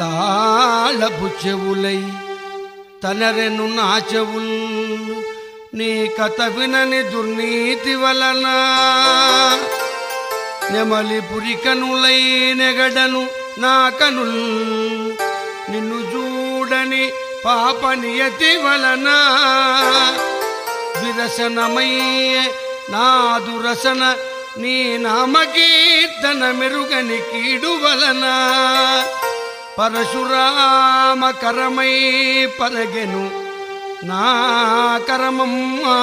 తాళపు చెవులై తనరెను నా చెవులు నీ కథ వినని దుర్నీతి వలన నెమలి పురికనులై నెగడను నా కనుల్ నిన్ను చూడని పాప నియతి వలన విరసనమయ్యే నా దురసన నీ నామకీర్తన మెరుగని కీడు వలన పరశురామ కరమై పరగెను. నా కరమమ్మా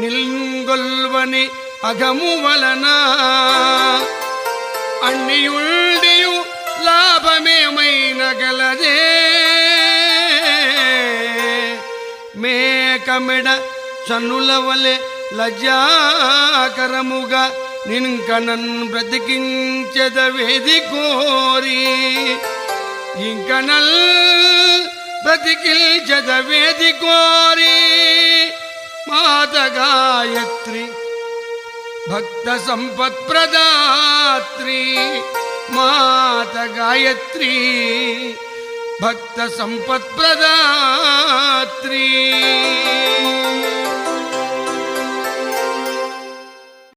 నిల్గొల్వని అగము వలన అన్నియుండియు లాభమేమైన గలదే? మేకమెడ చనుల వలె లజ్జాకరముగా నింకనన్ బ్రతికించెదవేది కోరి? ఇంకనల్ బ్రతికిల్చెదవేది కోరి మాత గాయత్రి భక్త సంపత్ ప్రదాత్రి మాత గాయత్రి భక్త సంపత్ ప్రదా